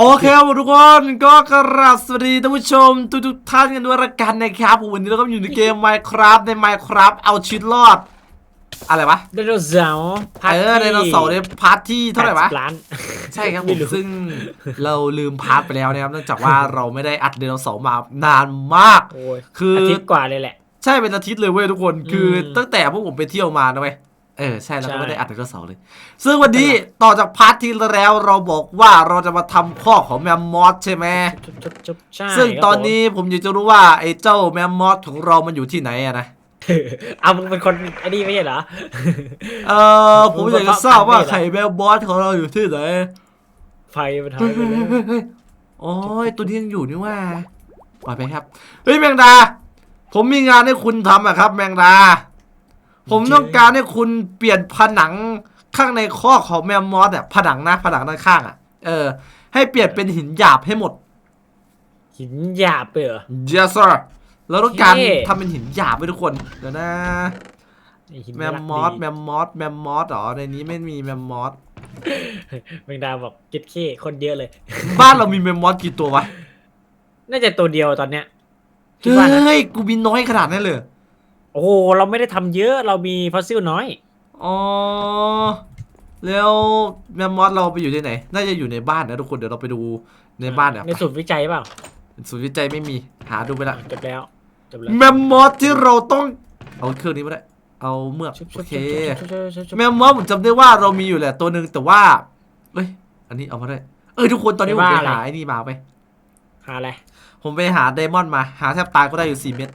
โอเคครับทุกคนก็กราบสวัสดีท่านผู้ชมทุกทุกๆท่านกันด้วยละกันนะครับผมวันนี้เราก็อยู่ในเกม Minecraft ใน Minecraft เอาชีวิตรอด อะไรวะไดโนเสาร์พาร์ทเออไดโนเสาร์ในพาร์ทที่เท่าไหร่วะ80ล้านใช่ครับผไม่มรู้ซึ่งเราลืมพาร์ทไปแล้วนะครับเนื่องจากว่าเราไม่ได้อัดไดโนเสาร์มานานมากโอ้ยคือออาทิตย์กว่าเลยแหละ ใช่เป็นอาทิตย์เลยเว้ยทุกคนคืออมตั้งแต่พวกผมไปเที่ยวมานะเว้ย เออ ใช่แล้วก็ใช่ไม่ได้อัดไดโนเสาร์เลย ซึ่งวันนี้ต่อจากพาร์ทที่แล้วเราบอกว่าเราจะมาทำข้อกของแมมมอสใช่ไหมจุ๊บจุ๊บจุ๊บใช่ซึ่งครับตอนนี้ผมอยากจะรู้ว่าไอ้เจ้าแมมมอสของเรามันอยู่ที่ไหนอะนะผมเอามึงเป็นคนไอ้นี่ไม่ใช่เหรอ เออผมอยากจะทราบว่าไข่แมมมอสของเราอยู่ที่ไหน ไฟมันหายไปแล้วโอ้ยตัวนี้ยังอยู่นี่ว่าปล่อยไปครับ เฮ้ยแมงดา ผมมีงานให้คุณทำอะครับ แมงดา ผมต้องการให้คุณเปลี่ยนผนังข้างในคอกของแมมมอสอะผนังนะผนังด้านข้างอะเออ ให้เปลี่ยนเป็นหินหยาบให้หมด หินหยาบไปเหรอ yes sir เราต้องการโอเคทำเป็นหินหยาบไว้ทุกคนเดี๋ยวนะไอ้หินแมมรักมอสดีแมมมอสแมมมอสเหรอในนี้ไม่มีแมมมอสแมงดาบอกกิดขี้คนเยอะเลย บ้านเรามีแมมมอสกี่ตัววะน่าจะตัวเดียวตอนเนี้ยคิดว่านะเฮ้ยกูมีน้อยขนาดนั้นเลย โอ้โหเราไม่ได้ทำเยอะเรามีฟอสซิลน้อย อ๋อ แล้วแมมมอสเราไปอยู่ที่ไหน น่าจะอยู่ในบ้านนะทุกคน เดี๋ยวเราไปดูในบ้านอะในศูนย์วิจัยเปล่าศูนย์วิจัยไม่มี หาดูไปละจบแล้วจบแล้ว แมมมอสที่เราต้อง เอาเครื่องนี้มาได้ เอาเมือกชุบโอชุบเคชุบชุบชุบชุบชุบแมมมอสผมจำได้ว่าเรามีอยู่แหละตัวหนึ่งแต่ว่า เอ้ย อันนี้เอามาได้ เอ้ยทุกคนตอนนี้ผมไปหาไอ้นี่มาไป หาอะไร ผมไปหาไดมอนด์มา หาแทบตายก็ได้อยู่สี่เม็ด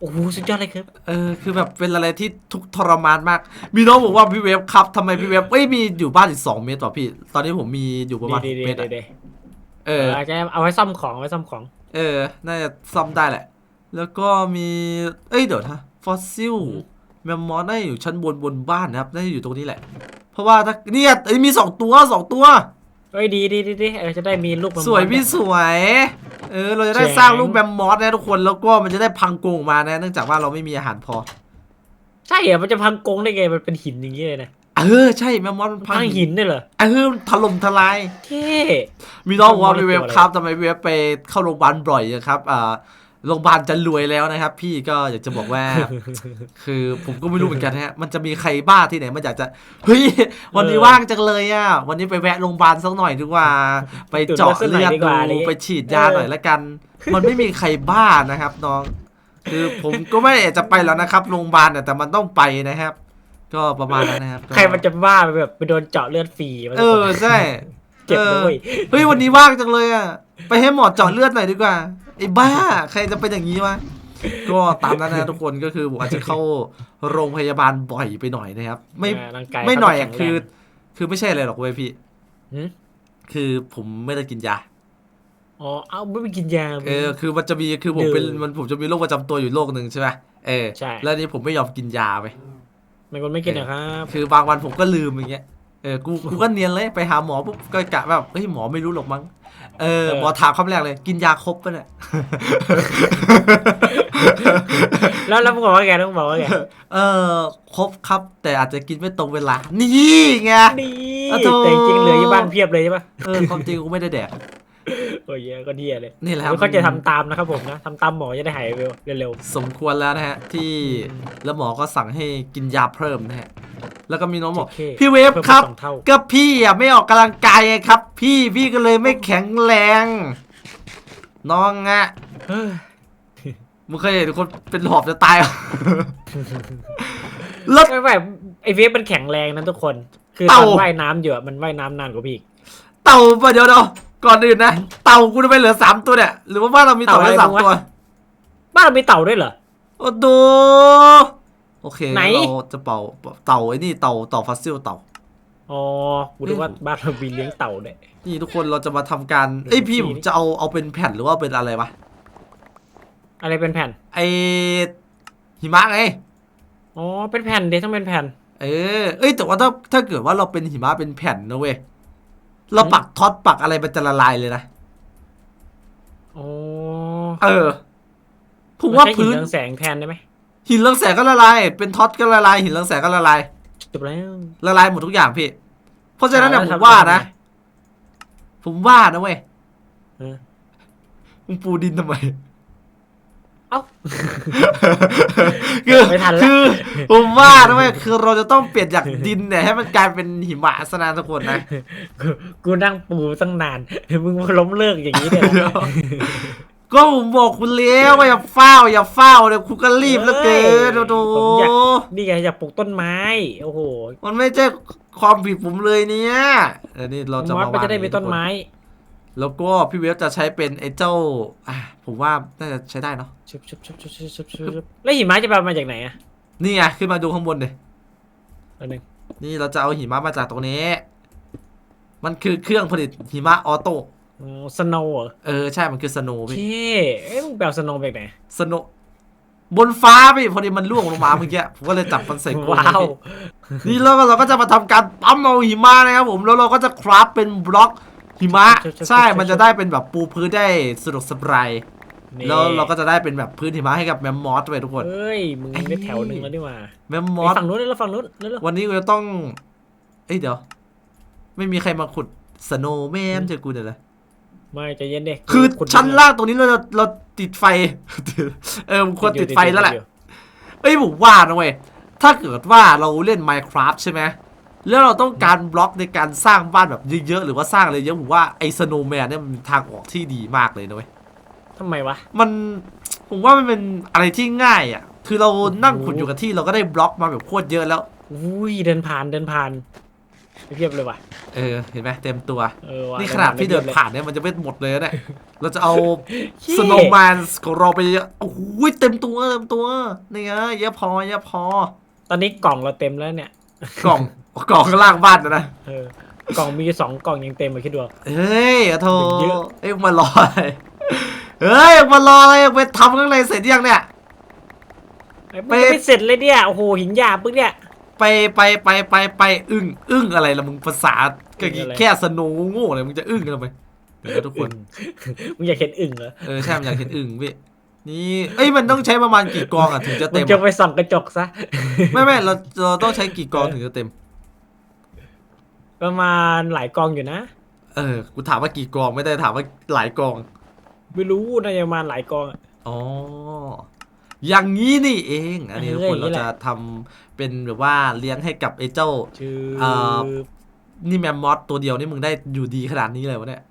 โอ้โหสุดยอดเลยครับเออคือแบบเป็นอะไรที่ทุกข์ทรมานมาก มีน้องบอกว่าพี่เวฟครับทำไมพี่เวฟเอ้ยมีอยู่บ้านอีกสองเมตรต่อพี่ ตอนนี้ผมมีอยู่ประมาณดีหดีกเมตรดีอะดีเอเออออาจจะเอาไว้ซ่อมของไว้ซ่อมของ เออ น่าจะซ่อมได้แหละ แล้วก็มี เอ้ยเดี๋ยวนะฟอสซิลแมมมอสน่าจะอยู่ชั้นบนบนบ้านนะครับน่าจะอยู่ตรงนี้แหละ เพราะว่าถ้าเนี่ยเอ้ยมีสองตัวสองตัว เอ้ยดีดีดีดีเออจะได้มีลูกมันสวยพี่สวย เออ เราจะได้สร้างลูกแมมมอสนะทุกคนแล้วก็มันจะได้พังกรงออกมานะเนื่องจากว่าเราไม่มีอาหารพอ ใช่เหรอมันจะพังกรงได้ไงมันเป็นหินอย่างเงี้ยเลยนะเออใช่แมมมอสมันพัพังหินได้เหรอเออมันถล่มทลาย เท่ มีน้องบอกว่าไม่พี่ได้เว็บตัวอะไรครับทำไมพี่เว็บไปเข้าโรงพยาบาลบ่อยอะครับอ่า โรงพยาบาลจะรวยแล้วนะครับ พี่ก็อยากจะบอกว่า คือผมก็ไม่รู้เหมือนกันนะฮะมันจะมีใครบ้าที่ไหนมันอยากจะเฮ้ยวันนี้ว่างจังเลยอะวันนี้ไปแวะโรงพยาบาลสักหน่อยดีกว่า ไปเจาะเลือดดูไปฉีดยาหน่อยละกัน มันไม่มีใครบ้านะครับน้อง คือผมก็ไม่ได้อยากจะไปแล้วนะครับโรงพยาบาลน่ะแต่มันต้องไปนะครับ ก็ประมาณนั้นนะครับก็ใครมันจะบ้าไปแบบไปโดนเจาะเลือดฟรีมันเออใช่ เจ็บด้วย เฮ้ยวันนี้ว่างจังเลยอะ ไปให้หมอเจาะเลือดหน่อยดีกว่า ไอ้บ้า ใครจะเป็นอย่างนี้วะ ก็ตามนั้นนะทุกคนก็คือผมอาจจะเข้าโรงพยาบาลบ่อยไปหน่อยนะครับ ไม่อ่าร่างกายไม่หน่อยอะเขาคือแข็งแรงคือไม่ใช่อะไรหรอกเว้ยพี่หืมคือผมไม่ได้กินยา อ๋อ เอาไม่ไปกินยา เออ คือมันจะมี คือผมเป็นเออมันผมจะมีโรคประจำตัวอยู่โรคหนึ่งใช่ไหมเออ ใช่ แล้วอันนี้ผมไม่ยอมกินยาไปมันคนไม่กินนะครับ คือบางวันผมก็ลืมอย่างเงี้ย เออกูกูก็เนียนเลยไปหาหมอปุ๊บก็กะแบบเฮ้ยหมอไม่รู้หรอกมั้งเออหมอถามคำแรกเลย กินยาครบปะเนี่ยแล้วแล้วมึงบอกว่าไงแล้วมึงบอกว่าไงเออครบครับ แต่อาจจะกินไม่ตรงเวลา นี่ไงนี่อะโธ่แต่จริงๆเหลืออยู่บ้านเพียบเลยใช่ปะเออความจริงกูไม่ได้แดก โอ้ยก็เดียเลยนี่แหละครับแล้วเขาจะทำตามนะครับผมนะทำตามหมอจะได้หายเร็วเร็วสมควรแล้วนะฮะที่แล้วหมอก็สั่งให้กินยาเพิ่มนะฮะแล้วก็มีน้องๆบอกโอเคพี่เวฟครับพิ่มไปสองเท่าก็พี่อะไม่ออกกำลังกายไงครับ พี่พี่ก็เลยไม่แข็งแรง น้องอะเฮ้ยมึงเคยเห็นคนเป็นหอบจะตายเหรอแล้วไม่ไม่ไอเวฟมันแข็งแรงนะทุกคน คือตเต่าอนว่ายน้ำอยู่อะมันว่ายน้ำนานกว่าพี่อีกเต่าปะเดี๋ยวเดี๋ยว ก่อนอื่นนะ เต่ากูจะไปเหลือสามตัวเนี่ย หรือว่าบ้านเรามีเต่าเต่าแค่อะไรสามบ้างวะตัวบ้านเรามีเต่าด้วยเหรอ โอ้โดโอเคไหน เราจะเป่าเต่าไอ้นี่เต่าเต่าฟอสซิลเต่า อ๋อกูนึกว่าบ้านเรามีเลี้ยงเต่าด้วยนี่ทุกคนเราจะมาทำการเอ้ยพี่ดีผมจะเอาเอาเป็นแผ่นหรือว่าเป็นอะไรวะอะไรเป็นแผ่น ไอหิมะไงอ๋อ เป็นแผ่นเดี๋ยวต้องเป็นแผ่น เออเอ้ยแต่ว่าถ้าถ้าเกิดว่าเราเป็นหิมะเป็นแผ่นนะเว้ย เราปักท็อตปักอะไรมันจะละลายเลยนะอ๋อเออผมว่าใช้หินพื้นเรืองแสงแทนได้ไหมหินเรืองแสงก็ละลาย เป็นท็อตก็ละลายหินเรืองแสงก็ละลายจบแล้วละลายหมดทุกอย่างพี่ เพราะฉะนั้นเนี่ยอ่าผแล้วมทำว่าทำไงนะ ผมว่านะเว้ยเออมึงปูดินทำไมเอ้าคือไม่ทันละคือผมว่านะเว้ยคือเราจะต้องเปลี่ยนจากดินเนี่ยให้มันกลายเป็นหิมะสนานทุกคนนะกูกูนั่งปูตั้งนานมึงมาล้มเลิกอย่างนี้เนี่ยเดี๋ยวก็ผมบอกคุณเลี้ยวว่าอย่าเฝ้า อย่าเฝ้าเดี๋ยวคุณก็รีบแล้วเกินโดโดผมอยากนี่ไงอยากปลูกต้นไม้ โอ้โหมันไม่ใช่ความผิดผมเลยเนี่ยเออนี่เราจะมอมาสมันจะได้มีต้นไม้ แล้วก็พี่เวฟจะใช้เป็นไอ้เจ้าอะผมว่าน่าจะใช้ได้เนาะชุบชุบชุบชุบชุบชุบชุบแล้วหิมะจะมาจากไหนอะนี่ไงขึ้นมาดูข้างบนเลยอันหนึ่งนี่เราจะเอาหิมะมาจากตรงนี้ มันคือเครื่องผลิตหิมะออโต้อ๋อสโนว์เหรอเออใช่มันคือสโนว์พี่เช่เอ้ยมึงแปลสโนว์จากไหนสโนว์บนฟ้าพี่พอดีมันล่วงลงมาเมื่อกี้ผมก็เลยจับมันใส่กรงว้าวพี่นี่แล้วก็เราก็จะมาทำการปั๊มเอาหิมะนะครับผมแล้วเราก็จะคราฟเป็นบล็อก หิมะใช่มันจะได้เป็นแบบปูพื้นได้สะดวกสบายนี่แล้วเราก็จะได้เป็นแบบพื้นหิมะให้กับแมมมอสไปทุกคน เฮ้ย มึงได้แถวหนึ่งแล้วนี่หว่าแมมมไปอสฝั่งนู้นแล้วฝั่งนู้นแล้ววันนี้เราจะต้อง เอ้ยเดี๋ยว ไม่มีใครมาขุดสโนว์แมนเจอกูเดี๋ยวเลยไม่ใจเย็นเด็กคือชั้นล่างตรงนี้เราเราเราติดไฟ เออมันควรติดไฟแล้วแหละ เอ้ยผมว่านะเว้ยถ้าเกิดว่าเราเล่น Minecraft ใช่ไหม แล้วเราต้องการบล็อกในการสร้างบ้านแบบเยอะๆหรือว่าสร้างอะไรเยอะผมว่าไอ้สโนว์แมนเนี่ยมันเป็นทางออกที่ดีมากเลยนะเว้ยทำไมวะ มันผมว่ามันเป็นอะไรที่ง่ายอะ คือเรานั่งขุดอยู่กับที่เราก็ได้บล็อกมาแบบโคตรเยอะแล้ว อุ้ยเดินผ่านเดินผ่านเพียบเลยว่ะ เออเห็นไหมเต็มตัวเออว่ะนี่ขนาดพี่เดินเลยผ่านเนี่ยมันจะไม่หมดเลยนะเนี่ยเราจะเอาเชี่สโนว์แมนของเราไปเยอะโอ้โหเต็มตัวเต็มตัวนี่ไงเยอะพอเยอะพอ ตอนนี้กล่องเราเต็มแล้วเนี่ย กล่องกล่องข้างล่างบ้านนะนะเออกล่องมีอยู่สองกล่องยังเต็มเลยคิดดูเอาเฮ้ยอะโทเยอะ เอ้ยมารออะไรเฮ้ยมารออะไรไปทำข้างในเสร็จยังเนี่ยไอ้มึงยังไม่เสร็จเลยเนี่ยโอ้โหหินหยาบปึ๊กเนี่ย ไปไปไปไปไปอึ้งอึ้งอะไรล่ะมึงภาษาก็อึ้งอะไร แค่สโนว์โง่ๆเลยมึงจะอึ้งกันทำไมเดี๋ยวนะทุกคนมึงอยากเห็นอึ่งเหรอเออใช่มันอยากเห็นอึ้งพี่ นี่เอ้ยมันต้องใช้ประมาณกี่กองอะถึงจะมึเต็งมจะอะไปส่องกระจกซะ ไม่ไม่เราเราต้องใช้กี่กองถึงจะเต็ม ประมาณหลายกองอยู่นะ เออกูถามว่ากี่กองไม่ได้ถามว่าหลายกอง ไม่รู้น่าจะประมาณหลายกองอะ อ๋อ อย่างนี้นี่เอง อันนี้เออทุกคนอย่างนี้เราแหละ จะทำเป็นแบบว่าเลี้ยงให้กับไอ้เจ้า ชื่อเอ่อนี่แมมมอสตัวเดียวนี่มึงได้อยู่ดีขนาดนี้เลยวะเนี่ย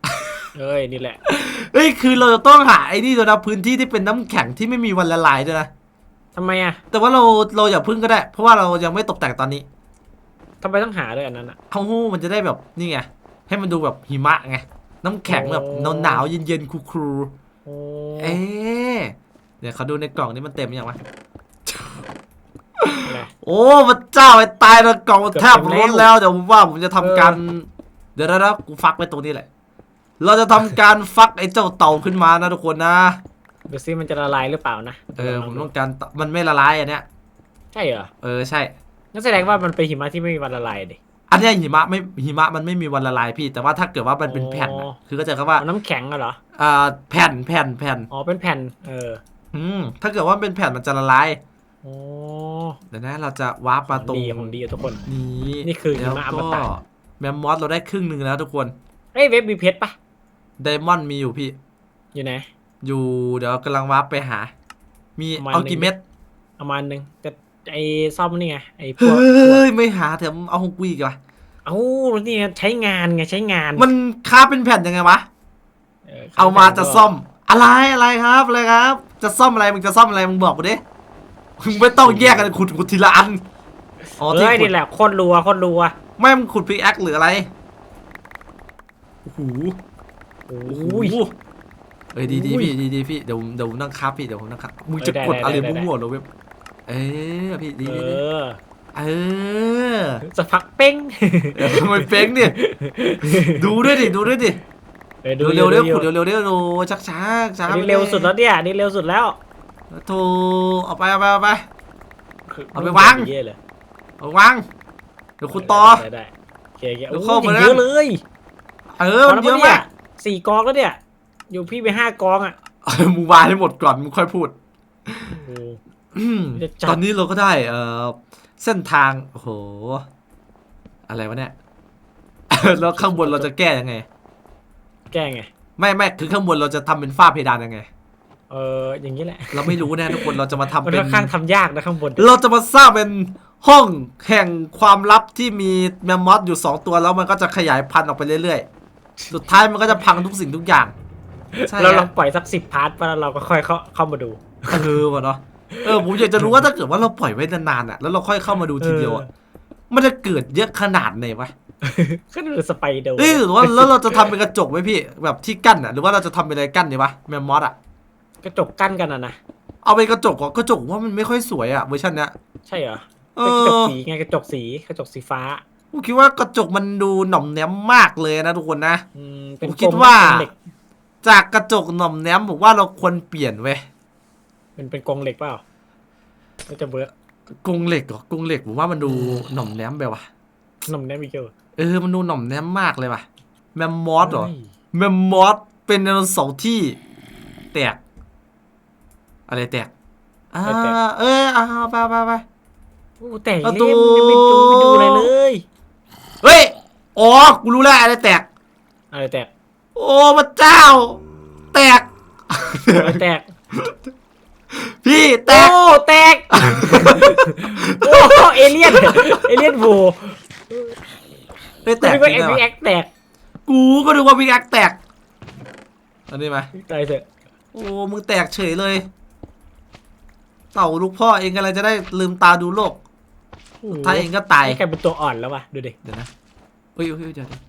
เอ้ยนี่แหละ เฮ้ยคือเราจะต้องหาไอ้นี่ด้วยนะพื้นที่ที่เป็นน้ำแข็งที่ไม่มีวันละลายด้วยนะ ทำไมอะแต่ว่าเราเราอย่าพึ่งก็ได้ เพราะว่าเรายังไม่ตกแต่งตอนนี้ทำไมต้องหาด้วยอันนั้นอะ เขาหู้มันจะได้แบบนี่ไงให้มันดูแบบหิมะไงน้ำแข็งแบบโอ้หนาวๆเย็นๆคูลโอ้ๆเอ๊ะเดี๋ยวเขาดูในกล่องนี้มันเต็มยังวะอะไร โอ้พระเจ้าไอ้ตายแล้วกล่องมันแทบเกือบเต็มล้นแล้วเดี๋ยวผมว่าผมจะทำการ เดี๋ยวนะกูฟักไว้ตรงนี้แหละ เราจะทำการฟักไอ้เจ้าเต่าขึ้นมานะทุกคนนะ ดูซิมันจะละลายหรือเปล่านะเออผมต้องการเต่ามันไม่ละลายอันเนี้ย ใช่เหรอเออใช่งั้นแสดงว่ามันเป็นหิมะที่ไม่มีวันละลายดิ อันเนี้ยหิมะไม่หิมะมันไม่มีวันละลายพี่ แต่ว่าถ้าเกิดว่ามันเป็นอ๋อแผ่นอะคือก็จะคำว่าเอาน้ำแข็งอะเหรอ อ่าแผ่นแผ่นแผ่นอ๋อ เป็นแผ่น เอออืมถ้าเกิดว่ามันเป็นแผ่นมันจะละลายโอ้เดี๋ยวนะเราจะวาร์ปมาตรงดีของดีอะทุกคน นี้นี่คือหิมะแล้วอมก็ตะแมมมอสเราได้ครึ่งหนึ่งแล้วทุกคน เอ้ยเว็บมีเพชรปะ ไดมอนด์มีอยู่พี่ อยู่ไหน อยู่เดี๋ยวกำลังวาร์ปไปหา มีประมาณเอาหนึ่ง กี่เม็ดประมาณหนึงแต่ไอ้ซ่อมนี่ไงไอ้พเฮวก้ยไม่หาแถมเอาของกูอีกว่ะเอ้านี่ไงใช้งานไงใช้งานมันค้าเป็นแผ่นยังไงวะเออเอามาจะซ่อม อะไรอะไรครับอะไรครับ จะซ่อมอะไรมึงจะซ่อมอะไรมึงบอกกูดิมึงไม่ต้องแยกกันขุดขุดทีละอันอ๋อที่เฮ้ยขุนี่ดแหละโคตรรัวโคตรรัวไม่มึงขุดพิกแอคหรืออะไรโอ้โห โอ้โอ้ยโหเอ้ยดีดีอุ้ยพี่ดีดีพี่เดี๋ยวเดี๋ยวผมนั่งครับพี่เดี๋ยวผมนั่งครับมึงจะเออได้กดอะไรได้ได้มั่วๆเหรอเว็บเออพี่ดีเอดีดีอเออสักพักเป้งเออทำไมเป้งเนี่ยดูด้วยดิดูด้วยดิเออดูดูเร็วอยู่เร็วดูขุดอยู่เร็วเร็วเร็วชักช้าช้าอันนี้เร็วสุดแล้วเนี่ยอันนี้เร็วสุดแล้วโธ่เอาไปเอาไปเอาไปเอาไปวางเยอะเลยเอาวางเดี๋ยวขุดต่อได้ได้โอเคโอเคเดี๋ยวโอ้เข้ามายนะเยอะเลยเออมันเยอะมาก สี่กองแล้วเนี่ย อยู่พี่ไปห้ากองอะเออมึงวางให้หมดก่อนมึงค่อยพูด โอ้อืมจะจับตอนนี้เราก็ได้เอ่อเส้นทาง โอ้โห อะไรวะเนี่ย แล้วข้างบนเราจะแก้ยังไง แก้ไง ไม่ไม่คือข้างบนเราจะทำเป็นฝ้าเพดานยังไง เอออย่างนี้แหละ เราไม่รู้แน่ทุกคนเราจะมาทำมันเป็ค่อนนข้างทำยากนะข้างบน เราจะมาสร้างเป็นห้องแห่งความลับที่มีแมมมอสอยู่ 2 ตัวแล้วมันก็จะขยายพันธุ์ออกไปเรื่อยๆ สุดท้ายมันก็จะพังทุกสิ่งทุกอย่างใช่เราลองฮะปล่อยสักสิบพาร์ทไปแล้วเราก็ค่อยเข้าเข้ามาดูเออวะเนาะเออผมอยากจะรู้ว่าถ้าเกิดว่าเราปล่อยไว้นานๆอะแล้วเราค่อยเข้ามาดูทีเดียวอะมันจะเกิดเยอะขนาดไหนวะก็ดูสไปเดอร์เอ้ยหรือว่าแล้วเราจะทำเป็นกระจกไหมพี่ แบบที่กั้นอะหรือว่าเราจะทำเป็นอะไรกั้นดีวะแมมมอสอะกระจกกั้นกันอะนะเอาเป็นกระจกก่อนกระจกว่ามันไม่ค่อยสวยอะเวอร์ชันเนี้ยใช่เหรอเอเป็นกระจกอสีไงกระจกสีกระจกสีฟ้า ผมคิดว่ากระจกมันดูหน่อมแนมมากเลยนะทุกคนนะ อืมเป็นผมคิดกลมว่าเป็นเหล็กจากกระจกหน่อมแนมผมว่าเราควรเปลี่ยนเว้ยเป็นเป็นกรงเหล็กเปล่าก็จะเบิร์กกรงเหล็กเหรอกรงเหล็กผมว่ามันดูหน่อมแนมไปว่ะนมแนมิเกลเออมันดูหน่อมแนมมากเลยว่ะแมมมอสเหรอเฮ้ยแมมมอสเป็นไดโนเสาร์ที่แตก อะไรแตกอ่าเออเอาไปไปไป โอ้แต่ประเล่ตูมยังไม่ดูไม่ดูอะไรเลย เฮ้ย อ๋อ กูรู้แล้วอะไรแตก อะไรแตกโอ้พระเจ้า แตก อะไรแตกพี่แตโอ้กแตก โอ้เอเลี่ยน เอเลี่ยนโวเฮ้ยแตแต่กก็จเอ็ริงกด้วยแอว่ะคแตกกูก็นึกว่าพิกแอคแตกอันนี้ไหมตายเถอะโอ้ มึงแตกเฉยเลย เต่าลูกพ่อเองอะไรจะได้ลืมตาดูโลก ถ้าเองก็ตายนี่กลายเป็นตัวอ่อนแล้วว่ะดูดิเดี๋ยวนะเฮ้ยเฮ้ยเฮ้ยเดี๋ยวเดี๋ยว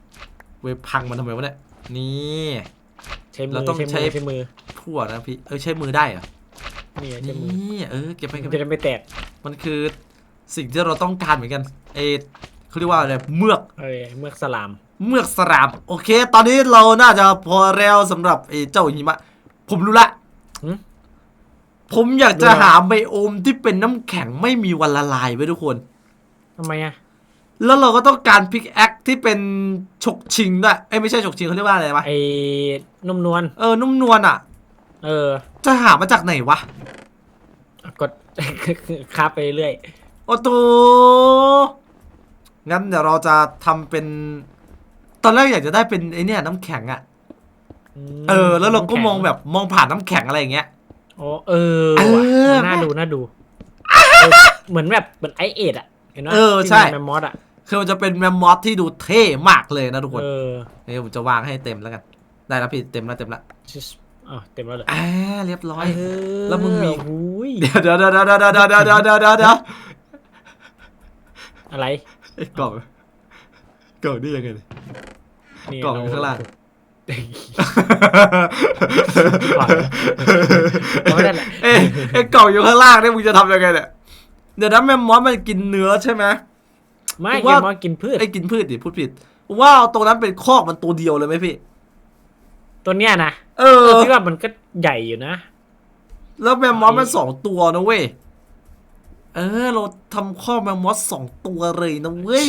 เวยพังมันทำไมวะเนี่ยนี่ใช้มืเราอต้องใช้มืใช้อใช้มือทั่วนะพี่เออใช้มือได้เหรอนี่ใช้นี่มือเออเก็บไปเก็บมันไปจะได้ไม่แตกมันคือสิ่งที่เราต้องการเหมือนกันเอเขาเรียกว่าอะไรเมือกเอ้ยเมือกสลามเมือกสราม โอเค ตอนนี้เราน่าจะพอแล้วสำหรับไอ้เจ้าหิมะ ผมรู้ละหึผมอยากจะรู้แล้วหาไบโอมที่เป็นน้ำแข็งไม่มีวันละลายไว้ทุกคน ทำไมอะแล้วเราก็ต้องการพิกแอคที่เป็นฉกชิงด้วยเอ้ยไม่ใช่ฉกชิงเขาเรียกว่าอะไรวะไอ้นุ่มนวลเออนุ่มนวลอะ เออ จะหามาจากไหนวะกด คาบไปเรื่อยโอ้โตงั้นเดี๋ยวเราจะทำเป็น ตอนแรกอยากจะได้เป็นไอเนี่ยน้ำแข็งอะมเออ แล้วเราก็น้ำแข็มองแบบมองผ่านน้ำแข็งอะไรอย่างเงี้ย โอ้เออเอว่ะอน่าดูน่าดูเออเหมือนแบบเหมือนไอเอ็ดอะ เห็นไหมเออใช่แมมมอสอะคือมันจะเป็นแมมมอสที่ดูเท่มากเลยนะทุกคนเออนี่ผมจะวางให้เต็มแล้วกัน ได้แล้วพี่เต็มแล้วเต็มแล้วชิสอ๋อเต็มแล้วเลยอ่าเรียบร้อยเออแล้วมึงมีหูยเดี๋ยวเดี๋ยวเดี๋ยวเดี๋ยวเดี๋ยวเดี๋ยวเดี๋ยวเดี๋ยวเดี๋ยวเดี๋ยวเดี๋ยวอะไรไอ้กล่องกล่องนี่ยังไงเนี่ยนี่กล่องอยู่ข้างล่าง เอาไม่ได้แหละ เอ้ยไอ้กล่องอยู่ข้างล่างเนี่ยมึงจะทำยังไงเนี่ย เดี๋ยวนะแมมมอสมันกินเนื้อใช่ไหมไม่ผมแมว่ามมอสกินพืชไอ้กินพืชดิพูดผิดผมว่าเอาตรงนั้นเป็นคอกมันตัวเดียวเลยไหมพี่ ตัวเนี้ยนะเอเอออพี่ว่ามันก็ใหญ่อยู่นะ แล้วแมมมอสมันสองตัวนะเว้ยเออ เราทำคอกแมมมอสสองตัวเลยนะเว้ย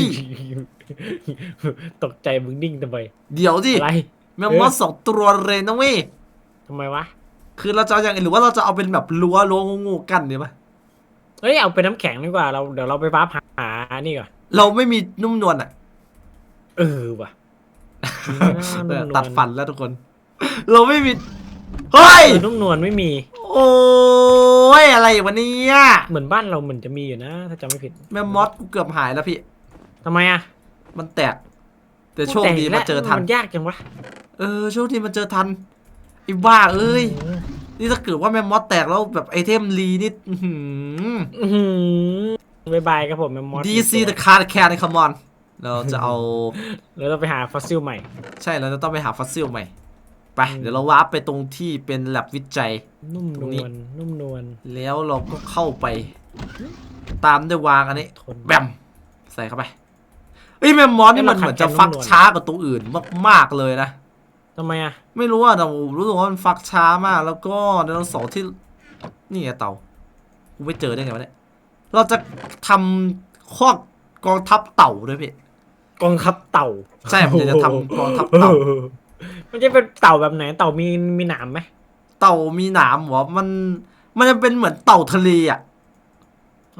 ตกใจมึงนิ่งทำไม เดี๋ยวดิอะไรแมมมอสสองตัวเลยนะเว้ยทำไมวะ คือเราจะเอาอย่างอื่นหรือว่าเราจะเอาเป็นแบบรั้วรั้วงูๆกันดีปะ เอ้ยเอาเป็นน้ำแข็งดีกว่าเราเดี๋ยวเราไปฟ้าหาหานี่ก่อนเราไม่มีนุ่มนวลอะ เออว่ะเออตัดฟันแล้วทุกคน เราไม่มี เฮ้ย เออนุ่มนวลไม่มี โอ้ยอะไรวันนี้เหมือนบ้านเราเหมือนจะมีอยู่นะ ถ้าจำไม่ผิดแมมมอสกูเกือบหายแล้วพี่ ทำไมอะมันแตก แต่โชคดีแต่มาเจอทัน มันยากจังวะ เออโชคดีมาเจอทันไอ้บ้าเอ้ย นี่ถ้าเกิดว่าแมมมอสแตกแล้วแบบไอเทมรีนี่อื้อหืออื้อหือบายบายครับผมแมมมอส DC the card can come on เราจะเอาแล้วเราไปหาฟอสซิลใหม่ ใช่เราจะต้องไปหาฟอสซิลใหม่ ไปอืมเดี๋ยวเราวาร์ปไปตรงที่เป็นแลบวิจัย นุ่มตนรงนี้วลนุ่มนวลแล้วเราก็เข้าไป ตามด้วยวางอันนี้ทนแบมใส่เข้าไปเอ้ยแมมมอสนี่มันให้เราเหมือนจะขัดแกนฟักนุ่มนวลช้ากว่าตัวอื่นมากๆเลยนะ ทำไมอะ ไม่รู้อะแต่ผมรู้สึกว่ามันฟักช้ามาก แล้วก็ไดโนเสาร์ที่นี่ไงเต่ากูไม่เจอได้ไงวะเนี่ยเราจะทำคอกกองทัพเต่าด้วยพี่กองทัพเต่าใช่ผมจะทำกองทัพเต่ามันจะเป็นเต่าแบบไหนเต่ามีมีหนามไหมเต่ามีหนามเหรอมัน มันจะเป็นเหมือนเต่าทะเลอะ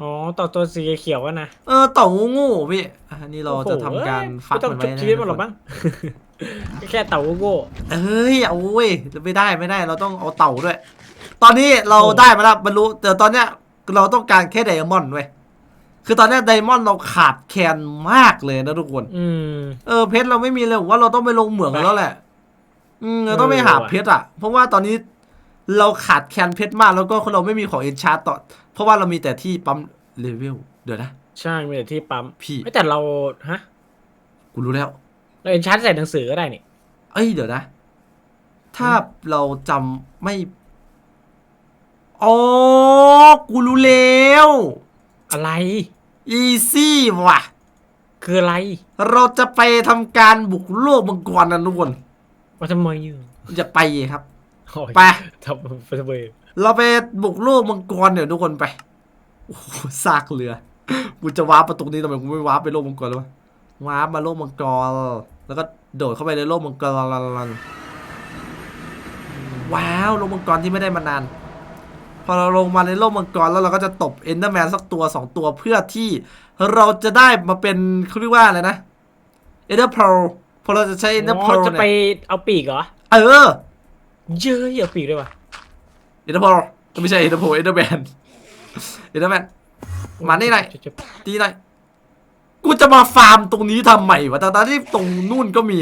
อ๋อเต่าตัวสีเขียวอะนะเออเต่างูๆพี่อันนี้เราจะทำการโอ้โหฟักไม่ต้องมันชุไว้บนะชีวิตมันหรอกบ้าง แค่เต่าโง่เอ้ยเอาเว้ยไม่ได้ไม่ได้เราต้องเอาเต่าด้วย ตอนนี้เราโอ้ได้มาแล้วบรรลุแต่ตอนเนี้ยเราต้องการแค่ไดมอนด์เว้ยคือตอนเนี้ยไดมอนด์เราขาดแคลนมากเลยนะทุกคนๆอืมเออเพชรเราไม่มีเลยผมว่าเราต้องไปลงเหมืองกันแล้วแหละ อืมเราต้องไปหาเออว่ะเพชรอะ เพราะว่าตอนนี้เราขาดแคลนเพชรมากแล้วก็เราไม่มีของเอนชาร์ต่อ เพราะว่าเรามีแต่ที่ปั๊มเลเวลเดี๋ยวนะ ใช่มีแต่ที่ปั๊มพี่ไม่แต่เราฮะกูรู้แล้ว เราเอ็นชาร์จใส่หนังสือก็ได้นี่ เอ้ยเดี๋ยวนะ ถ้าเราจำไม่อ๋อกูรู้แล้วอะไร อีซี่ว่ะ คืออะไร เราจะไปทำการบุกโลกมังกรนะทุกคนว่าทำไมอยู่จะไปครับโอ้ยไปทำไปทำไมเราไปบุกโลกมังกรเดี๋ยวทุกคนไปโอ้โหซากเรือกูจะวาร์ปประตูนี้ทำไมกูไม่วาร์ปไปโลกมังกรเลยวะวาร์ปมาโลกมังกร แล้วก็โดดเข้าไปในโลกมังกรว้าวโลกมังกรที่ไม่ได้มานาน พอเราลงมาในโลกมังกรแล้วเราก็จะตบเอนเดอร์แมนสักตัวสองตัวเพื่อที่เราจะได้มาเป็นเขาเรียกว่าอะไรนะเอนเดอร์เพลพอเราจะใช้เอนเดอร์เพอ๋ลอจะไปเนี่ยเอาปีกเหรอ เออ เย้ยเอาปีกด้วยวะเอนเดอร์เพลไม่ใช่เอนเดอร์เพลเอนเดอร์แมนเอนเดอร์แมนมานี่หน่อยจะจะตีหน่อย กูจะมาฟาร์มตรงนี้ทำไมวะตอนที่ตรงนู่นก็มี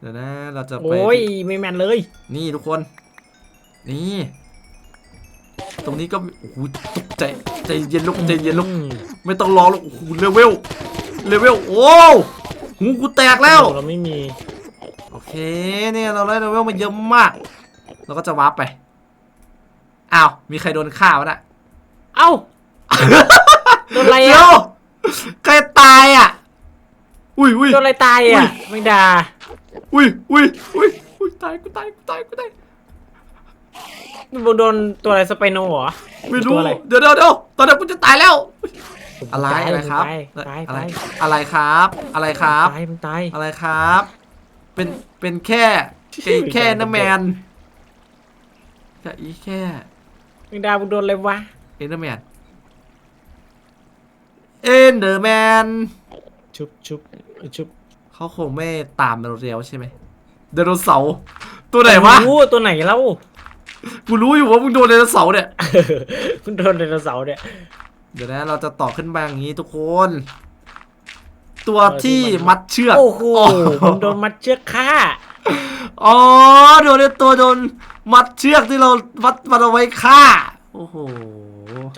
เดี๋ยวนะ เราจะไป โอ้ยไม่แมนเลย นี่ทุกคน นี่ ตรงนี้ก็มีโอ้โหตกใจใจเย็นลูกใจเย็นลูกอืมไม่ต้องรอลูกโอ้โหเลเวลเลเวลโอ้หูกูแตกแล้ว เราไม่มี โอเคเนี่ยเราได้เลเวลมาเยอะมาก เราก็จะวาร์ปไป อ้าว มีใครโดนฆ่าวะน่ะเอ้าโดนอะไรเดี๋ยอะว ใครตายอะ อุ้ยอุ้ยโดนอะไรตายอุ้อะยไม่ด่าอุ้ยอุ้ยอุ้ยอุ้ยตายกูตายกูตายกูตายโดนตัวอะไรสไปโนเหรอไม่รู้ตัวอะไรเดี๋ยวเดี๋ยวเดี๋ยวตอนนี้กูจะตายแล้ว อะไรตายอะไรครับตายอะไรตายอะไรครับ อะไรครับตายมึงตายอะไรครับ เป็นเป็นแค่แค่แค่น้ำแมนแค่อีแค่มึงด่ามึงโดนอะไรวะเอ็นเดอร์แมน เอ็นเดอร์แมนชุบชุบชุบเขาคงไม่ตามเราเร็วใช่ไหมไดโนเสาร์ตัวไหนวะรู้ตัวไหนแล้วกูรู้อยู่ว่ามึงโดนไดโนเสาร์เนี่ยมึงโดนไดโนเสาร์เนี่ยเดี๋ยวนะเราจะต่อขึ้นมาอย่างนี้ทุกคน ตัวที่มัดเชือกโอ้โหมึงโดนมัดเชือกฆ่าอ๋อโดนไอ้ตัวโดนมัดเชือกที่เรามัดมันเอาไว้ฆ่า โอ้โห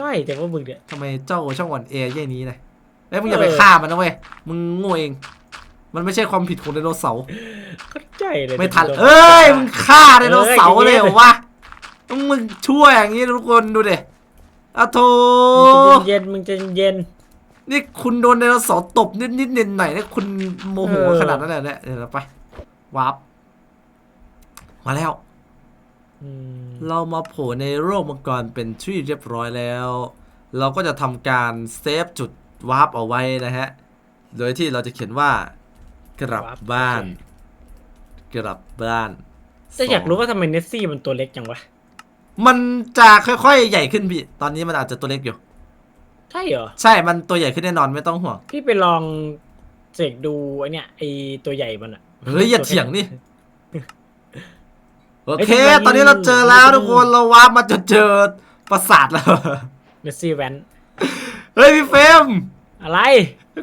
จ้อยแต่ว่ามึงเนี่ยทำไมเจ้าช่างหวันเอเย่นี้นะเอ้ยมึงอย่าไปเออฆ่ามันนะเว้ยมึงโง่เอง มันไม่ใช่ความผิดของไดโนเสาร์ก็จ้อยเลยไม่ทันโดเอ้ยมึงฆ่าไดโนเสาร์เอ้ยเลยเหรอวะมึงช่วยอย่างนี้ทุกคนดูดิอะโถมึงใจเย็นมึงใจเย็น นี่คุณโดนไดโนเสาร์ตบนิดนิดๆหน่อยหน่อยๆนี่คุณโมโหเออขนาดนั้นเลยเนี่ยเดี๋ยวเราไปวาร์ปมาแล้วอืม เรามาโผล่ในโลกมังกรเป็นที่เรียบร้อยแล้ว เราก็จะทำการเซฟจุดวาร์ปเอาไว้นะฮะ โดยที่เราจะเขียนว่า กลับบ้าน กลับบ้านจะอยากรู้สงว่าทำไมเนสซี่มันตัวเล็กจังวะ มันจะค่อยๆ ใหญ่ขึ้นพี่ ตอนนี้มันอาจจะตัวเล็กอยู่ ใช่เหรอ ใช่ มันตัวใหญ่ขึ้นแน่นอนไม่ต้องห่วง พี่ไปลองเสกดูไอเนี่ยไอตัวใหญ่มันอะเฮ้ยอย่าเถียงนี่ โอเคเฮ้ยทำไมตอนนี้เราเจอแล้วมันทุกคน เราวาร์ปมาจนเจอปราสาทแล้วเนสซี่แวนเฮ้ยพี่เฟรมอะไร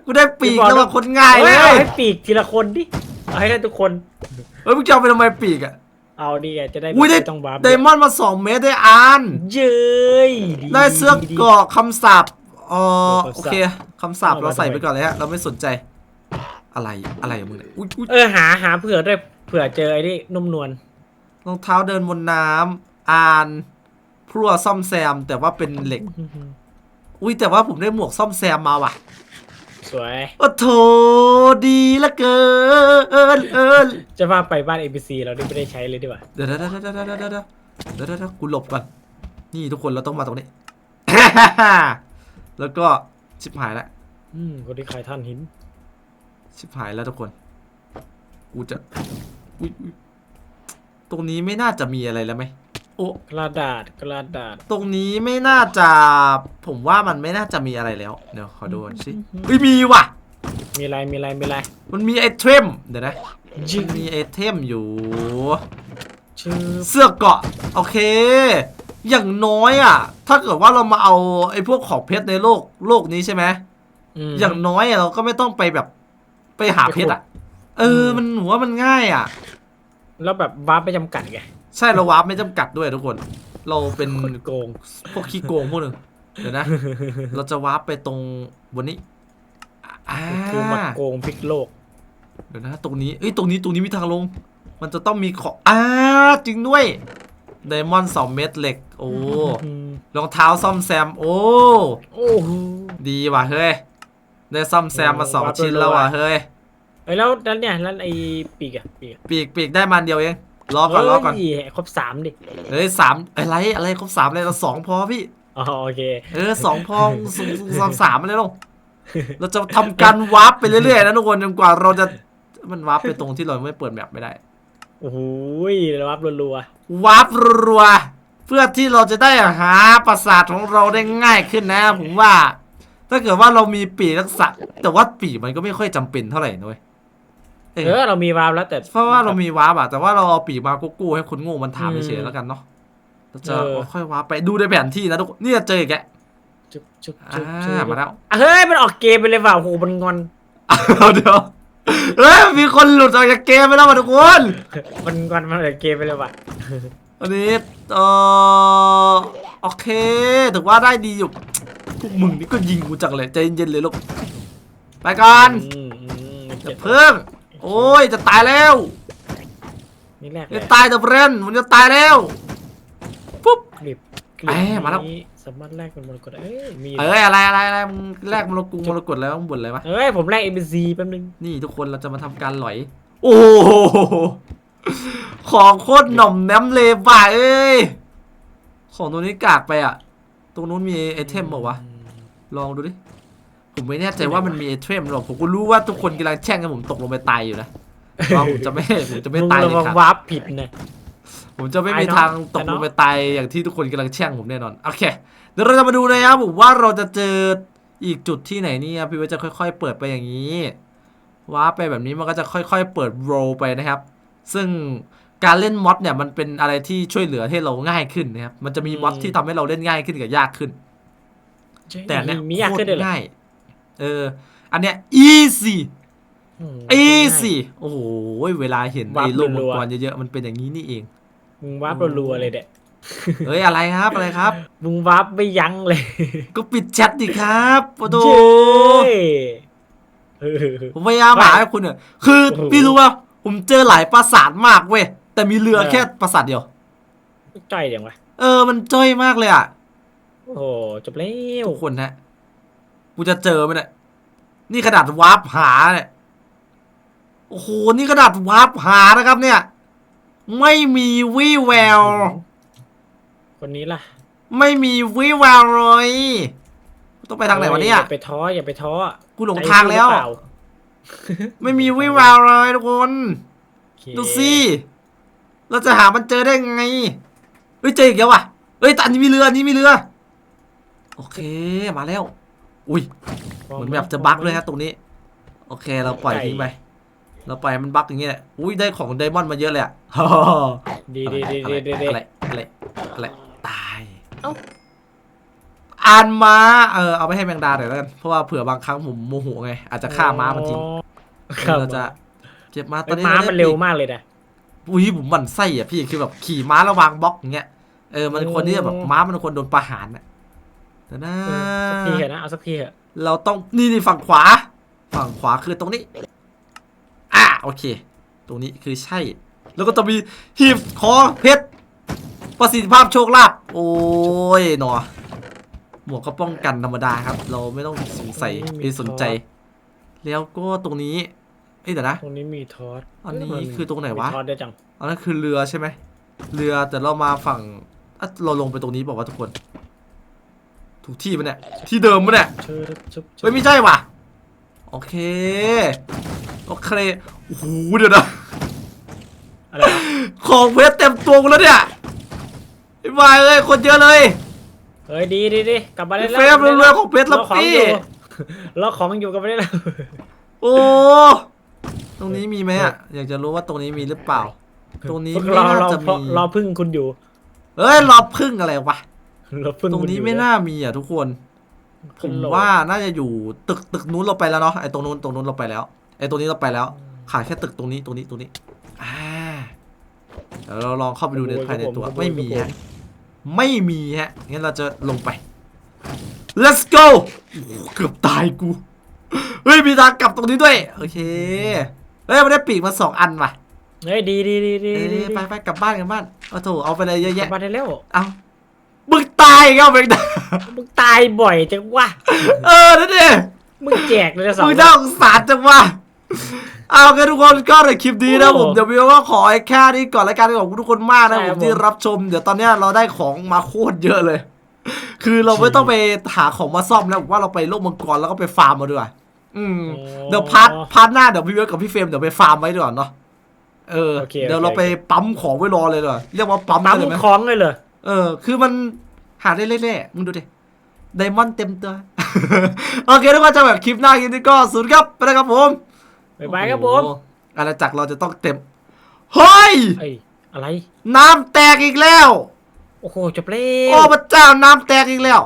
กูได้ปีกพี่บอลแล้วว่าคนง่ายเลเฮ้ยเอาให้ปีกทีละคนดิเอาให้ได้ทุกคน เฮ้ยมึงจะเอาไปทำไมปีกอะเอาดิไงจะได้อุ้ยได้ไม่ต้องบัฟไดมอนด์มาสองเมตรได้อ่านเย้ย ได้เสื้อดีเกราะคำสาปเออเกราะโอคำสาปเคคำสาปเอามาเราใส่ทำไมไปก่อนเลยฮะ เราไม่สนใจ อะไรอะไรของมึงเนี่ยอุ้ยอุ้ยเออหาหาเผื่อด้วยเผื่อเจอไอ้นี่นุ่มนวล รองเท้าเดินบนน้ำอ่านพรั่วซ่อมแซม แต่ว่าเป็นเหล็ก อุ้ยแต่ว่าผมได้หมวกซ่อมแซมมาว่ะ สวย โอ้โถดีเหละเกินเอินจะว่าไปบ้าน ABC เราได้ไม่ได้ใช้เลยดีกว่าเดี๋ยวเดี๋ยวเดี๋ยวเดี๋ยวเดี๋ยวเดี๋ยวเดี๋ยวเดี๋ยวเดี๋ยวกูหลบก่อนนี่ทุกคนเราต้องมาตรงนี้ แล้วก็ชิบหายแล้วอืมคนที่ขายท่านหิน ชิบหายแล้วทุกคน กูจะอุ๊ยอุ๊ย ตรงนี้ไม่น่าจะมีอะไรแล้วไหมโอ้กระดาษกระดาษ ตรงนี้ไม่น่าจะ ผมว่ามันไม่น่าจะมีอะไรแล้ว เดี๋ยวขอดูก่อนสิเฮ้ยมีว่ะ มีอะไรมีอะไรมีอะไรมันมีไอเทมเดี๋ยวนะจึมันมีไอเทมอยู่ ชื่อเสื้อเกราะโอเค อย่างน้อยอะ ถ้าเกิดว่าเรามาเอาไอ้พวกของเพชรในโลกโลกนี้ใช่ไหมมอย่างน้อยอะเราก็ไม่ต้องไปแบบไปหาเพชรอะ เออ มันหนูว่ามันง่ายอะ แล้วแบบวาร์ปไปจำกัดไงใช่เราวาร์ปไม่จำกัดด้วยทุกคน เราเป็นคนโกง พวกขี้โกงพวกหนึ่งเดี๋ยวนะ เราจะวาร์ปไปตรงบนนี้อ่าคือมาโกงพลิกโลก เดี๋ยวนะ ตรงนี้เอ้ยตรงนี้ตรงนี้มีทางลง มันจะต้องมีของอ่าจริงด้วยไดมอนด์สองเม็ดเหล็ก โอ้มรองเท้าซ่อมแซม โอ้ โอ้โห ดีว่ะเฮ้ย ได้ซ่อมแซมมาสองโอ้วาร์ปชิ้นรัวๆแล้วว่ะเฮ้ยเอ้ยแล้วแล้วเนี่ยแล้วไอ้ปีกอะปีกอะปีกปีกได้มันเดียวเองรอก่อนรอก่อนเฮ้ยครบสามดิเฮ้ยสามอะไรอะไรครบสามเลยเราสองพอพี่อ๋อโอเคเออสองพองสองสามสามอะไรลงเราจะทำการวาร์ปไปเรื่อยๆนะทุกคนจนกว่าเราจะมันวาร์ปไปตรงที่เราไม่เปิดแมปไม่ได้โอ้โหวาร์ปรัววาร์ปรัวๆเพื่อที่เราจะได้หาปราสาทของเราได้ง่ายขึ้นนะ ผมว่า ถ้าเกิดว่าเรามีปีกทักษะแต่ว่าปีกมันก็ไม่ค่อยจำเป็นเท่าไหร่นะเว้ย เอๆเอออเรามีวาร์ปแล้วแต่ เพราะว่าเรามีวาร์ปอะแต่ว่าเราเอาปีกมากู้ๆให้คนโง่มันถามเฉยๆแล้วกันเนาะเราจะเออ ค่อยวาร์ปไปดูในแผนที่นะทุกคนเนี่ยเจออีกแกจุ๊บจุ๊บอ่จุ๊บจุ๊าบมาแล้วอะเฮ้ยมันออกเกมไปเลยว่ะโอ้โหมันงอน เอาเดี๋ยวเฮ้ยมีคนหลุดออกจากเกมไปแล้วว่ะทุกคนมันงอนมันออกเกมไปเลยว่ะอันนี้เออโอเคถือว่าได้ดีอยู่พวกมึงนี่ก็ยิงกูจังเลยใจเย็นๆเลยลูกไปกันอืมอืมมันอย่าเจ็บเพิ่ง โอ้ยจะตายแล้วนี่แรกเลจะยตายแต่เบรนมันจะตายแล้ว ปุ๊บกลิบกแหมมาแล้ว นี้สามารถแลกเป็นมรกตเอ้ยมีเอ้ยอะไรอะไรอะไรมึงแลกมรกุมรกตแล้วมึงบ่นอะไรวะ เอ้ยผมแลก NPC แป๊บนึงนี่ทุกคนเราจะมาทำการหลอย โอ้โหของโคตรหน่อมแนมเลยบ่าเอ้ย ของตัวนี้กากไปอะ ตรงนู้นมีไอเทมบอกวะลองดูดิ ผมไม่แน่ใจว่ามันมีไอเทมหรอกผมก็รู้ว่าทุกคนกำลังแช่งกันผมตกลงไปตายอยู่นะว่าผมจะไม่ผมจะไม่มึงตายระเลยวังครับวาร์ปผิดนะผมจะไม่มีตายเนอะทางตกลงไปตายอย่างที่ทุกคนกำลังแช่งผมแน่นอนโอเคเดี๋ยวเราจะมาดูนะครับผมว่าเราจะเจออีกจุดที่ไหนเนี่ยพี่ว่าจะค่อยๆ เปิดไปอย่างนี้ว้าร์ปไปแบบนี้มันก็จะค่อย ๆ เปิดโรลไปนะครับ ซึ่งการเล่นมอดเนี่ยมันเป็นอะไรที่ช่วยเหลือให้เราง่ายขึ้นนะครับมันจะมีมอดที่ทำให้เราเล่นง่ายขึ้นกับยากขึ้น แต่อันเนี้ยมียากขึ้นด้วยเหรอโคตรง่าย เออ อันเนี้ย easy ม easy โอ้โห เวลาเห็นวาร์ไอ้ปโลกมังรัวๆกรเยอะๆ มันเป็นอย่างนี้นี่เอง มึงวาร์ปรัวๆเลยเด็ดเฮ้ยอะไรครับอะไรครับ มึงวาร์ปไม่ยั้งเลย ก็ปิดแชทดิครับโอ้โหเย้เออผมพยายามหาให้คุณเนี่ยคือโอ้โหพี่รู้ป่ะผมเจอหลายปราสาทมากเว้ย แต่มีเรือเออแค่ปราสาทเดียวจ่อยอย่างวะ เออ มันจ้อยมากเลยอะ โอ้โหจบแล้วทุกคนฮะ กูจะเจอไหมเนี่ยนี่ขนาดวาร์ปหาเนี่ยโอ้โหนี่ขนาดวาร์ปหานะครับ เนี่ย ไม่มีวี่แวว คนนี้ล่ะ ไม่มีวี่แววเลยต้องไปทางไหนวะเนี่ย อย่าไปท้ออย่าไปท้อกูหลงทางแล้วใจสู้หรือเปาไม่มีวี่แววเลยทุกคนโอเคดูสิเราจะหามันเจอได้ไงเฮ้ยเจออีกแล้วว่ะเฮ้ยแต่อันนี้มีเรืออันนี้มีเรือ โอเคมาแล้ว อุ้ยเหมือนแบบจะบั๊กเลยครับตรงนี้ โอเค เราปล่อยทิ้งไปเราปล่อยให้มันบั๊กอย่างเงี้ยแหละอุ้ยได้ของไดมอนด์มาเยอะเลยอะดีดีดีอะไรดีดีอะไรอะไรอะไรตายเอ้าอ่านม้าเออเอาไปให้แมงดาหน่อยแล้วกันเพราะว่าเผื่อบางครั้งผมโมโหไงอาจจะฆ่าม้ามันจริงครับเราจะเก็บม้าตเฮ้อนยนี้ม้าได้มันเร็วปีกมากเลยนะอุ้ยผมหมั่นไส้อะพี่คือแบบขี่ม้าแล้ววางบล็อกอย่างเงี้ยเออมันคนที่จะแบบม้ามันคนโดนประหารอะ แต่นะเออสักทีเถอะนะเอาสักทีเถอะเราต้องนี่นี่ฝั่งขวา ฝั่งขวาคือตรงนี้ อะโอเค ตรงนี้คือใช่ แล้วก็ต้องมีหีบคอเพชรประสิทธิภาพโชคลาภโอ้ยหนอหมวกก็ป้องกันธรรมดาครับ เราไม่ต้องสงสัยไม่สนใจ แล้วก็ตรงนี้เอ้ยเดี๋ยวนะ ตรงนี้มีทอสอันนี้คือตรงไหนวะมีทอสได้จังอันนั้นคือเรือใช่ไหมเรือแต่เรามาฝั่งอะเราลงไปตรงนี้บอกว่าวะทุกคน ถูกที่ปะเนี่ย ที่เดิมปะเนี่ยเชิญชุบเฮ้ยไม่ใช่ว่ะ โอเค โอเค โอ้โห เดี๋ยวนะอะไรวะของเพชรเต็มตัวกูแล้วเนี่ยไอ้บายเอ้ยคนเยอะเลย เฮ้ยดีดีดีกลับมาได้แล้วเฟรมเรือของเพชรแล้วของพี่อยู่เราของอยู่กลับมาได้แล้ว โอ้ ตรงนี้มีไหมอะ อยากจะรู้ว่าตรงนี้มีหรือเปล่า ตรงนี้พวกไม่เราน่าเราจะเพราะมี รอพึ่งคุณอยู่เอ้ยรอพึ่งอะไรวะ รอพึ่งตรงคุณนี้อยู่ไม่นะน่ามีอะทุกคน ผมว่าน่าจะอยู่ตึกตึกนู้นเราไปแล้วเนาะไอ้ตรงนู้นตรงนู้นเราไปแล้วไอ้ตรงนี้เราไปแล้ว ขาดแค่ตึกตรงนี้ตรงนี้ตรงนี้อ่าเดี๋ยวเราลองเข้าไปดูในภายในตัวไม่มีฮะไม่มีฮะงั้นเราจะลงไป let's go โอ้โหเกือบตายกูเฮ้ยมีทางกลับตรงนี้ด้วยโอเคเฮ้ยมันได้ปีกมาสองอันว่ะเฮ้ยดีดีดีดีเอ้ดียไปไปกลับบ้านกลับบ้านเอาโถเอาไปเลยเยอะกลัแยะบมาได้แล้วเอามึง ตายอีก็เบงดามึงตายบ่อยจังวะเออนั่นดิมึงแจกเลยนะสองมึงน่าสงสารจังวะเอากันทุกคนก็ในคลิปนี้นะโอ้ผมเดี๋ยววิวก็ขอไอ้แค่นี้ก่อนรายการขอบคุณทุกคนมากนะใช่ผครัมบที่ผมรับชม เดี๋ยวตอนเนี้ยเราได้ของมาโคตรเยอะเลย คือเราไม่ต้องไปหาของมาซ่อมแล้วผมว่าเราไปโลกมังกรแล้วก็ไปฟาร์มมาด้วยอืมเดี๋ยวพาร์ทพาร์ทหน้าเดี๋ยวพี่เวิร์กกับพี่เฟรมเดี๋ยวไปฟาร์มไว้ดีกว่อนเนาะเออโอเคเดี๋ยวโอเคเราไปปั๊มของไว้รอเลยดีกว่าเรียกว่าปั๊มปั๊มได้เลยไหมของเลยเหรอเออ คือมัน หาได้เรื่อยๆมึงดูดิไดมอนด์เต็มตัว โอเคทุกคนจะแบบคลิปหน้าคลิปนี้ก็สุดครับไปแล้วครับผมบ๊ายบายครับผมโอ้โหอาณาจักรเราจะต้องเต็มเฮ้ยเอ้ยอะไร น้ำแตกอีกแล้ว โอ้โหจบแล้โอ้วพระเจ้าน้ำแตกอีกแล้ว